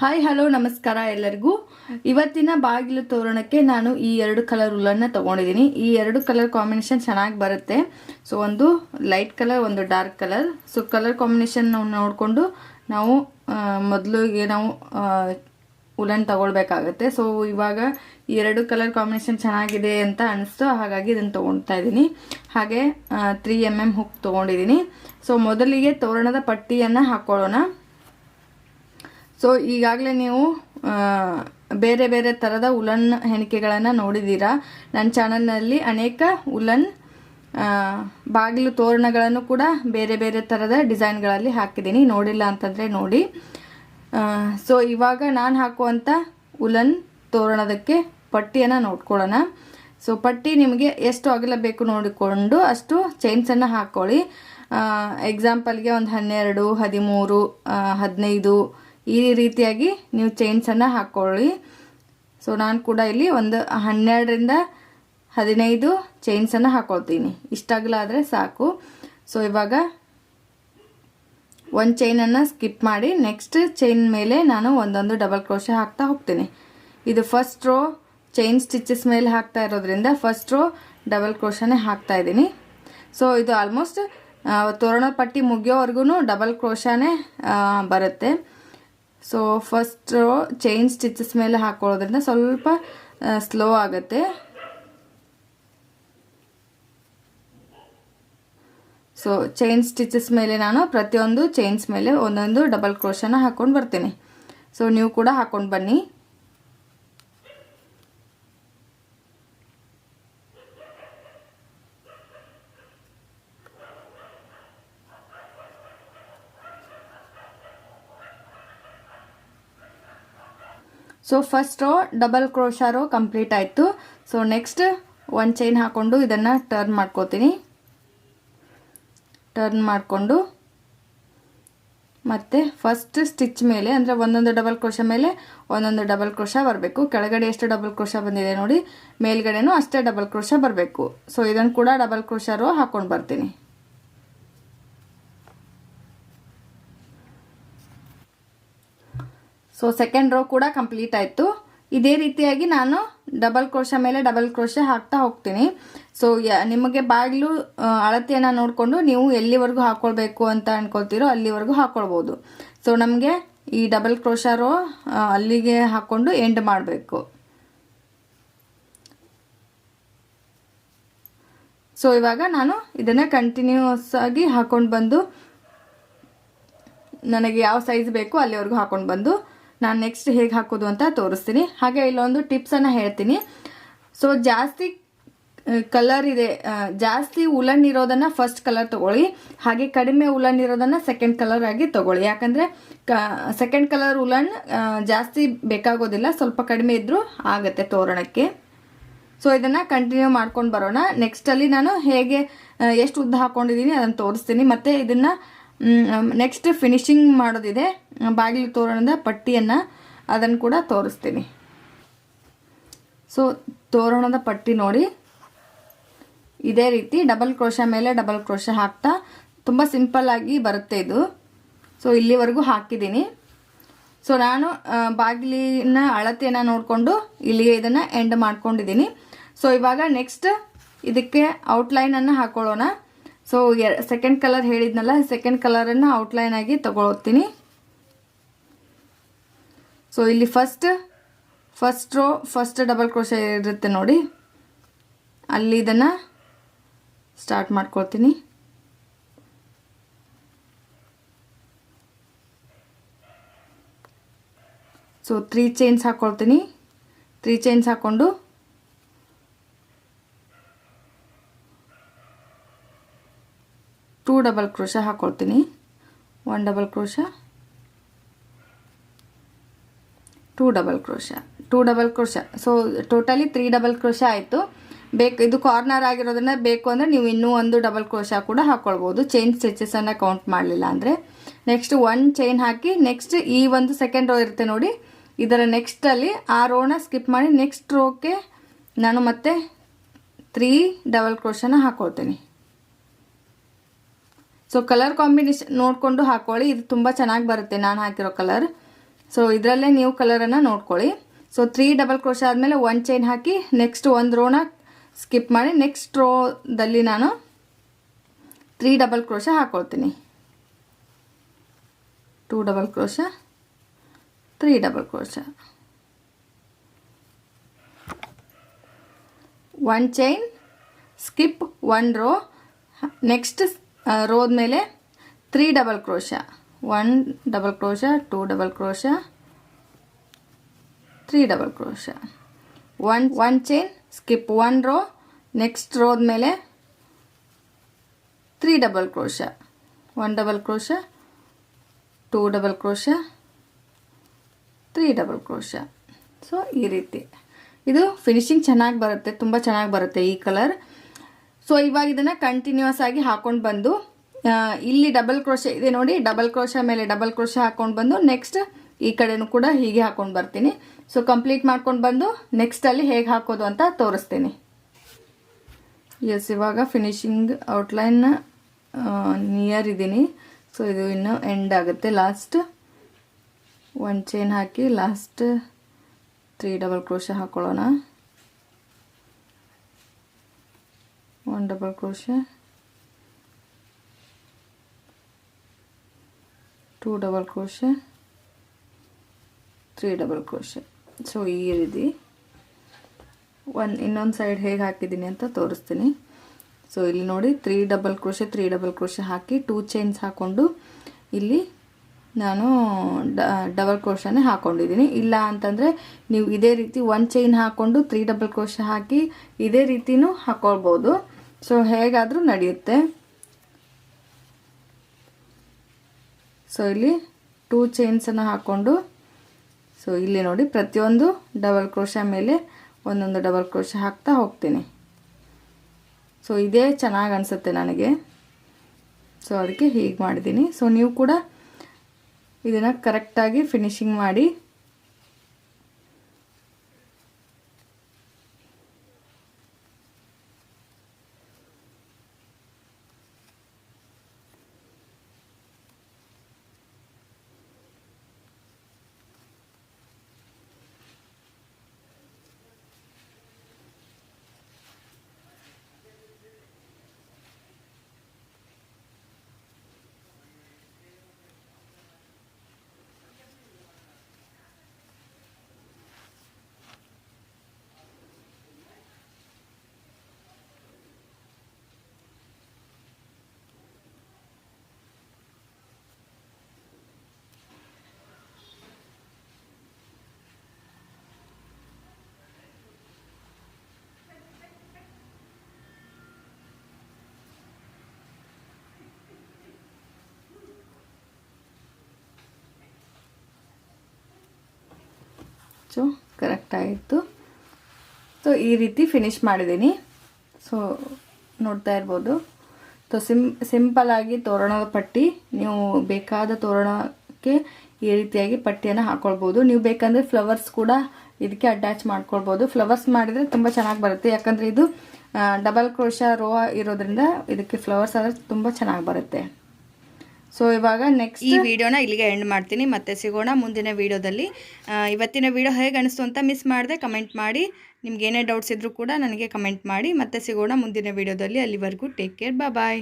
Hi hello ನಮಸ್ಕಾರ ಎಲ್ಲರಿಗೂ. ಇವತ್ತಿನ ಬಾಗಿಲು ತೋರಣಕ್ಕೆ ನಾನು ಈ ಎರಡು ಕಲರ್ ಉಲ್ಲನ್ನ ತಗೊಂಡಿದ್ದೀನಿ. ಈ ಎರಡು ಕಲರ್ ಕಾಂಬಿನೇಷನ್ ಚೆನ್ನಾಗಿ ಬರುತ್ತೆ. ಸೊ ಒಂದು ಲೈಟ್ ಕಲರ್ ಒಂದು dark colour so colour combination ನೋಡಿಕೊಂಡು ನಾವು ಮೊದಲಿಗೆ ನಾವು ಉಲನ್ ತಗೊಳ್ಬೇಕಾಗತ್ತೆ. ಸೊ ಇವಾಗ ಈ ಎರಡು ಕಲರ್ ಕಾಂಬಿನೇಷನ್ ಚೆನ್ನಾಗಿದೆ ಅಂತ ಅನಿಸ್ತು. ಹಾಗಾಗಿ ಇದನ್ನು ತೊಗೊಳ್ತಾ ಇದ್ದೀನಿ. ಹಾಗೆ ತ್ರೀ ಎಂ ಎಂ ಹುಕ್ ತೊಗೊಂಡಿದ್ದೀನಿ. ಸೊ ಮೊದಲಿಗೆ ತೋರಣದ ಪಟ್ಟಿಯನ್ನು ಹಾಕೊಳ್ಳೋಣ. ಸೊ ಈಗಾಗಲೇ ನೀವು ಬೇರೆ ಬೇರೆ ಥರದ ಉಲನ್ ಹೆಣಿಕೆಗಳನ್ನು ನೋಡಿದ್ದೀರಾ. ನನ್ನ ಚಾನಲ್ನಲ್ಲಿ ಅನೇಕ ಉಲನ್ ಬಾಗಿಲು ತೋರಣಗಳನ್ನು ಕೂಡ ಬೇರೆ ಬೇರೆ ಥರದ ಡಿಸೈನ್ಗಳಲ್ಲಿ ಹಾಕಿದ್ದೀನಿ. ನೋಡಿಲ್ಲ ಅಂತಂದರೆ ನೋಡಿ. ಸೊ ಇವಾಗ ನಾನು ಹಾಕುವಂಥ ಉಲನ್ ತೋರಣದಕ್ಕೆ ಪಟ್ಟಿಯನ್ನು ನೋಡ್ಕೊಳ್ಳೋಣ. ಸೊ ಪಟ್ಟಿ ನಿಮಗೆ ಎಷ್ಟು ಅಗಲ ಬೇಕು ನೋಡಿಕೊಂಡು ಅಷ್ಟು ಚೈನ್ಸನ್ನು ಹಾಕ್ಕೊಳ್ಳಿ ಎಕ್ಸಾಂಪಲ್ಗೆ ಒಂದು ಹನ್ನೆರಡು, ಹದಿಮೂರು ಹದಿನೈದು ಈ ರೀತಿಯಾಗಿ ನೀವು ಚೈನ್ಸನ್ನು ಹಾಕ್ಕೊಳ್ಳಿ ಸೊ ನಾನು ಕೂಡ ಇಲ್ಲಿ ಒಂದು ಹನ್ನೆರಡರಿಂದ ಹದಿನೈದು ಚೈನ್ಸನ್ನು ಹಾಕ್ಕೊಳ್ತೀನಿ ಇಷ್ಟಾಗಲಾದರೆ ಸಾಕು. ಸೊ ಇವಾಗ ಒಂದು ಚೈನನ್ನು ಸ್ಕಿಪ್ ಮಾಡಿ ನೆಕ್ಸ್ಟ್ ಚೈನ್ ಮೇಲೆ ನಾನು ಒಂದೊಂದು ಡಬಲ್ ಕ್ರೋಶೆ ಹಾಕ್ತಾ ಹೋಗ್ತೀನಿ. ಇದು ಫಸ್ಟ್ ರೋ ಚೈನ್ ಸ್ಟಿಚಸ್ ಮೇಲೆ ಹಾಕ್ತಾ ಇರೋದ್ರಿಂದ ಫಸ್ಟ್ ರೋ ಡಬಲ್ ಕ್ರೋಶನೇ ಹಾಕ್ತಾ ಇದ್ದೀನಿ. ಸೊ ಇದು ಆಲ್ಮೋಸ್ಟ್ ತೋರಣ ಪಟ್ಟಿ ಮುಗಿಯೋವರೆಗೂ ಡಬಲ್ ಕ್ರೋಶನೇ ಬರುತ್ತೆ. ಸೊ ಫಸ್ಟ್ ಚೈನ್ ಸ್ಟಿಚಸ್ ಮೇಲೆ ಹಾಕೊಳ್ಳೋದ್ರಿಂದ ಸ್ವಲ್ಪ ಸ್ಲೋ ಆಗುತ್ತೆ. ಸೊ ಚೈನ್ ಸ್ಟಿಚಸ್ ಮೇಲೆ ನಾನು ಪ್ರತಿಯೊಂದು ಚೈನ್ಸ್ ಮೇಲೆ ಒಂದೊಂದು ಡಬಲ್ ಕ್ರೋಶನ ಹಾಕೊಂಡು ಬರ್ತೀನಿ. ಸೊ ನೀವು ಕೂಡ ಹಾಕೊಂಡು ಬನ್ನಿ. So first row double crochet row complete ಆಯಿತು. ಸೊ ನೆಕ್ಸ್ಟ್ ಒಂದು ಚೈನ್ ಹಾಕ್ಕೊಂಡು ಇದನ್ನು ಟರ್ನ್ ಮಾಡ್ಕೋತೀನಿ. ಟರ್ನ್ ಮಾಡಿಕೊಂಡು. ಮತ್ತು ಫಸ್ಟ್ ಸ್ಟಿಚ್ ಮೇಲೆ, ಅಂದರೆ ಒಂದೊಂದು ಡಬಲ್ ಕ್ರೋಶ ಮೇಲೆ ಒಂದೊಂದು ಡಬಲ್ ಕ್ರೋಶ ಬರಬೇಕು. ಕೆಳಗಡೆ ಎಷ್ಟು ಡಬಲ್ ಕ್ರೋಶ ಬಂದಿದೆ ನೋಡಿ. ಮೇಲ್ಗಡೆನೂ ಅಷ್ಟೇ ಡಬಲ್ ಕ್ರೋಶ ಬರಬೇಕು. ಸೊ ಇದನ್ನು ಕೂಡ ಡಬಲ್ ಕ್ರೋಶ ರೋ ಹಾಕ್ಕೊಂಡು ಬರ್ತೀನಿ. ಸೊ ಸೆಕೆಂಡ್ ರೋ ಕೂಡ ಕಂಪ್ಲೀಟ್ ಆಯಿತು. ಇದೇ ರೀತಿಯಾಗಿ ನಾನು ಡಬಲ್ ಕ್ರೋಶ ಮೇಲೆ ಡಬಲ್ ಕ್ರೋಶ ಹಾಕ್ತಾ ಹೋಗ್ತೀನಿ. ಸೊ ನಿಮಗೆ ಬಾಗಿಲು ಅಳತೆಯನ್ನು ನೋಡಿಕೊಂಡು ನೀವು ಎಲ್ಲಿವರೆಗೂ ಹಾಕ್ಕೊಳ್ಬೇಕು ಅಂತ ಅನ್ಕೊಳ್ತೀರೋ ಅಲ್ಲಿವರೆಗೂ ಹಾಕ್ಕೊಳ್ಬೋದು ಸೊ ನಮಗೆ ಈ ಡಬಲ್ ಕ್ರೋಶ ರೋ ಅಲ್ಲಿಗೆ ಹಾಕ್ಕೊಂಡು ಎಂಡ್ ಮಾಡಬೇಕು. ಸೊ ಇವಾಗ ನಾನು ಇದನ್ನು ಕಂಟಿನ್ಯೂಸ್ ಆಗಿ ಹಾಕೊಂಡು ಬಂದು, ನನಗೆ ಯಾವ ಸೈಜ್ ಬೇಕು ಅಲ್ಲಿವರೆಗೂ ಹಾಕೊಂಡು ಬಂದು ನಾನು ನೆಕ್ಸ್ಟ್ ಹೇಗೆ ಹಾಕೋದು ಅಂತ ತೋರಿಸ್ತೀನಿ. ಹಾಗೆ ಇಲ್ಲೊಂದು ಟಿಪ್ಸನ್ನು ಹೇಳ್ತೀನಿ. ಸೊ ಜಾಸ್ತಿ ಕಲರ್ ಇದೆ ಜಾಸ್ತಿ ಉಲನ್ ಇರೋದನ್ನ ಫಸ್ಟ್ ಕಲರ್ ತಗೊಳ್ಳಿ. ಹಾಗೆ ಕಡಿಮೆ ಉಲನ್ ಇರೋದನ್ನ ಸೆಕೆಂಡ್ ಕಲರ್ ಆಗಿ ತಗೊಳ್ಳಿ. ಯಾಕಂದ್ರೆ ಸೆಕೆಂಡ್ ಕಲರ್ ಉಲನ್ ಜಾಸ್ತಿ ಬೇಕಾಗೋದಿಲ್ಲ. ಸ್ವಲ್ಪ ಕಡಿಮೆ ಇದ್ದರೂ ಆಗುತ್ತೆ ತೋರಣಕ್ಕೆ. ಸೊ ಇದನ್ನ ಕಂಟಿನ್ಯೂ ಮಾಡ್ಕೊಂಡು ಬರೋಣ. ನೆಕ್ಸ್ಟ್ ಅಲ್ಲಿ ನಾನು ಹೇಗೆ ಎಷ್ಟು ಉದ್ದ ಹಾಕೊಂಡಿದ್ದೀನಿ ಅದನ್ನು ತೋರಿಸ್ತೀನಿ. ಮತ್ತೆ ಇದನ್ನ ನೆಕ್ಸ್ಟ್ ಫಿನಿಶಿಂಗ್ ಮಾಡೋದಿದೆ. ಬಾಗಿಲು ತೋರಣದ ಪಟ್ಟಿಯನ್ನು ಅದನ್ನು ಕೂಡ ತೋರಿಸ್ತೀನಿ. ಸೊ ತೋರಣದ ಪಟ್ಟಿ ನೋಡಿ. ಇದೇ ರೀತಿ ಡಬಲ್ ಕ್ರೋಶ ಮೇಲೆ ಡಬಲ್ ಕ್ರೋಶ ಹಾಕ್ತಾ ತುಂಬ ಸಿಂಪಲ್ ಆಗಿ ಬರುತ್ತೆ ಇದು. ಸೊ ಇಲ್ಲಿವರೆಗೂ ಹಾಕಿದ್ದೀನಿ. ಸೊ ನಾನು ಬಾಗಿಲಿನ ಅಳತೆಯನ್ನು ನೋಡಿಕೊಂಡು ಇಲ್ಲಿಗೆ ಇದನ್ನು ಎಂಡ್ ಮಾಡ್ಕೊಂಡಿದ್ದೀನಿ. ಸೊ ಇವಾಗ ನೆಕ್ಸ್ಟ್ ಇದಕ್ಕೆ ಔಟ್ಲೈನನ್ನು ಹಾಕೊಳ್ಳೋಣ. ಸೊ ಸೆಕೆಂಡ್ ಕಲರ್ ಹೇಳಿದ್ನಲ್ಲ ಸೆಕೆಂಡ್ ಕಲರನ್ನು ಔಟ್ಲೈನ್ ಆಗಿ ತಗೊಳ್ತೀನಿ. ಸೊ ಇಲ್ಲಿ first first row first double crochet ಇರುತ್ತೆ ನೋಡಿ. ಅಲ್ಲಿ ಇದನ್ನು ಸ್ಟಾರ್ಟ್ ಮಾಡ್ಕೊಳ್ತೀನಿ. ಸೊ ತ್ರೀ ಚೈನ್ಸ್ ಹಾಕ್ಕೊಳ್ತೀನಿ ತ್ರೀ ಚೈನ್ಸ್ ಹಾಕ್ಕೊಂಡು ಟೂ ಡಬಲ್ ಕ್ರೋಶ ಹಾಕ್ಕೊಳ್ತೀನಿ one double crochet two double crochet two double crochet so totally three double crochet ಆಯಿತು. ಬೇಕು, ಇದು ಕಾರ್ನರ್ ಆಗಿರೋದನ್ನ ಬೇಕು ಅಂದರೆ ನೀವು ಇನ್ನೂ ಒಂದು ಡಬಲ್ ಕ್ರೋಶ ಕೂಡ ಹಾಕ್ಕೊಳ್ಬೋದು ಚೈನ್ ಸ್ಟಿಚಸನ್ನು ಕೌಂಟ್ ಮಾಡಲಿಲ್ಲ ಅಂದರೆ. ನೆಕ್ಸ್ಟ್ ಒನ್ ಚೈನ್ ಹಾಕಿ ನೆಕ್ಸ್ಟ್ ಈ ಒಂದು ಸೆಕೆಂಡ್ ರೋ ಇರುತ್ತೆ ನೋಡಿ. ಇದರ ನೆಕ್ಸ್ಟಲ್ಲಿ ಆ ರೋನ ಸ್ಕಿಪ್ ಮಾಡಿ ನೆಕ್ಸ್ಟ್ ರೋಕ್ಕೆ ನಾನು ಮತ್ತೆ ತ್ರೀ ಡಬಲ್ ಕ್ರೋಶನ ಹಾಕ್ಕೊಳ್ತೀನಿ ಸೊ ಕಲರ್ ಕಾಂಬಿನೇಷನ್ ನೋಡಿಕೊಂಡು ಹಾಕೊಳ್ಳಿ. ಇದು ತುಂಬ ಚೆನ್ನಾಗಿ ಬರುತ್ತೆ ನಾನು ಹಾಕಿರೋ ಕಲರ್ ಸೊ ಇದರಲ್ಲೇ ನೀವು ಕಲರನ್ನು ನೋಡ್ಕೊಳ್ಳಿ. ಸೊ ತ್ರೀ ಡಬಲ್ ಕ್ರೋಶ ಆದಮೇಲೆ ಒನ್ ಚೈನ್ ಹಾಕಿ ನೆಕ್ಸ್ಟ್ ಒಂದು ರೋನ ಸ್ಕಿಪ್ ಮಾಡಿ ನೆಕ್ಸ್ಟ್ ರೋದಲ್ಲಿ ನಾನು ತ್ರೀ ಡಬಲ್ ಕ್ರೋಶ ಹಾಕ್ಕೊಳ್ತೀನಿ two double crochet three double crochet one chain skip one row next ರೋದ ಮೇಲೆ three double crochet. One double crochet, two double crochet, three double crochet. One one chain, skip one row, next ರೋದ ಮೇಲೆ three double crochet. One double crochet, two double crochet, three double crochet. So, ಈ ರೀತಿ. ಇದು finishing ಚೆನ್ನಾಗಿ ಬರುತ್ತೆ, ತುಂಬ ಚೆನ್ನಾಗಿ ಬರುತ್ತೆ ಈ ಕಲರ್. ಸೊ ಇವಾಗ ಇದನ್ನು ಕಂಟಿನ್ಯೂಸ್ ಆಗಿ ಹಾಕೊಂಡು ಬಂದು ಇಲ್ಲಿ ಡಬಲ್ ಕ್ರೋಶ ಇದೆ ನೋಡಿ ಡಬಲ್ ಕ್ರೋಶ ಮೇಲೆ ಡಬಲ್ ಕ್ರೋಶ ಹಾಕೊಂಡು ಬಂದು ನೆಕ್ಸ್ಟ್ ಈ ಕಡೆನೂ ಕೂಡ ಹೀಗೆ ಹಾಕೊಂಡು ಬರ್ತೀನಿ. ಸೊ ಕಂಪ್ಲೀಟ್ ಮಾಡ್ಕೊಂಡು ಬಂದು ನೆಕ್ಸ್ಟಲ್ಲಿ ಹೇಗೆ ಹಾಕೋದು ಅಂತ ತೋರಿಸ್ತೀನಿ. ಎಸ್ ಇವಾಗ ಫಿನಿಶಿಂಗ್ ಔಟ್ಲೈನ್ ನಿಯರ್ ಇದ್ದೀನಿ. ಸೊ ಇದು ಇನ್ನು ಎಂಡ್ ಆಗುತ್ತೆ. ಲಾಸ್ಟ್ ಒನ್ ಚೈನ್ ಹಾಕಿ ಲಾಸ್ಟ್ ತ್ರೀ ಡಬಲ್ ಕ್ರೋಶ ಹಾಕೊಳ್ಳೋಣ. One double crochet two double crochet three double crochet so ಈ ರೀತಿ. ಒನ್ ಇನ್ನೊಂದು ಸೈಡ್ ಹೇಗೆ ಹಾಕಿದ್ದೀನಿ ಅಂತ ತೋರಿಸ್ತೀನಿ. ಸೊ ಇಲ್ಲಿ ನೋಡಿ three double crochet three double crochet ಹಾಕಿ ಟೂ ಚೈನ್ಸ್ ಹಾಕ್ಕೊಂಡು ಇಲ್ಲಿ ನಾನು ಡಬಲ್ ಕ್ರೋಶನೇ ಹಾಕ್ಕೊಂಡಿದ್ದೀನಿ ಇಲ್ಲ ಅಂತಂದರೆ ನೀವು ಇದೇ ರೀತಿ ಒನ್ ಚೈನ್ ಹಾಕ್ಕೊಂಡು ತ್ರೀ ಡಬಲ್ ಕ್ರೋಶ ಹಾಕಿ ಇದೇ ರೀತಿನೂ ಹಾಕ್ಕೊಳ್ಬೋದು ಸೊ ಹೇಗಾದರೂ ನಡೆಯುತ್ತೆ. ಸೊ ಇಲ್ಲಿ ಟೂ ಚೈನ್ಸನ್ನು ಹಾಕ್ಕೊಂಡು ಸೊ ಇಲ್ಲಿ ನೋಡಿ ಪ್ರತಿಯೊಂದು ಡಬಲ್ ಕ್ರೋಶ ಮೇಲೆ ಒಂದೊಂದು ಡಬಲ್ ಕ್ರೋಶ ಹಾಕ್ತಾ ಹೋಗ್ತೀನಿ. ಸೊ ಇದೇ ಚೆನ್ನಾಗಿ ಅನಿಸುತ್ತೆ ನನಗೆ. ಸೊ ಅದಕ್ಕೆ ಹೀಗೆ ಮಾಡಿದ್ದೀನಿ. ಸೊ ನೀವು ಕೂಡ ಇದನ್ನು ಕರೆಕ್ಟಾಗಿ ಫಿನಿಶಿಂಗ್ ಮಾಡಿ ಸೊ ಕರೆಕ್ಟ್ ಆಯಿತು ಸೊ ಈ ರೀತಿ ಫಿನಿಶ್ ಮಾಡಿದ್ದೀನಿ. ಸೊ ನೋಡ್ತಾ ಇರ್ಬೋದು. ಸೊ ಸಿಮ್ ಸಿಂಪಲ್ಲಾಗಿ ತೋರಣದ ಪಟ್ಟಿ. ನೀವು ಬೇಕಾದ ತೋರಣಕ್ಕೆ ಈ ರೀತಿಯಾಗಿ ಪಟ್ಟಿಯನ್ನು ಹಾಕ್ಕೊಳ್ಬೋದು ನೀವು ಬೇಕಂದರೆ ಫ್ಲವರ್ಸ್ ಕೂಡ ಇದಕ್ಕೆ ಅಟ್ಯಾಚ್ ಮಾಡ್ಕೊಳ್ಬೋದು. ಫ್ಲವರ್ಸ್ ಮಾಡಿದರೆ ತುಂಬ ಚೆನ್ನಾಗಿ ಬರುತ್ತೆ. ಯಾಕಂದರೆ ಇದು ಡಬಲ್ ಕ್ರೋಶ ರೋ ಇರೋದ್ರಿಂದ ಇದಕ್ಕೆ ಫ್ಲವರ್ಸ್ ಆದರೆ ತುಂಬ ಚೆನ್ನಾಗಿ ಬರುತ್ತೆ. ಸೊ ಇವಾಗ ನೆಕ್ಸ್ಟ್ ಈ ವಿಡಿಯೋನ ಇಲ್ಲಿಗೆ ಎಂಡ್ ಮಾಡ್ತೀನಿ. ಮತ್ತೆ ಸಿಗೋಣ ಮುಂದಿನ ವಿಡಿಯೋದಲ್ಲಿ. ಇವತ್ತಿನ ವಿಡಿಯೋ ಹೇಗೆ ಅನಿಸ್ತು ಅಂತ ಮಿಸ್ ಮಾಡಿದೆ ಕಮೆಂಟ್ ಮಾಡಿ. ನಿಮ್ಗೆ ಏನೇ ಡೌಟ್ಸ್ ಇದ್ರೂ ಕೂಡ ನನಗೆ ಕಮೆಂಟ್ ಮಾಡಿ. ಮತ್ತೆ ಸಿಗೋಣ ಮುಂದಿನ ವಿಡಿಯೋದಲ್ಲಿ. ಅಲ್ಲಿವರೆಗೂ ಟೇಕ್ ಕೇರ್ ಬಾಯ್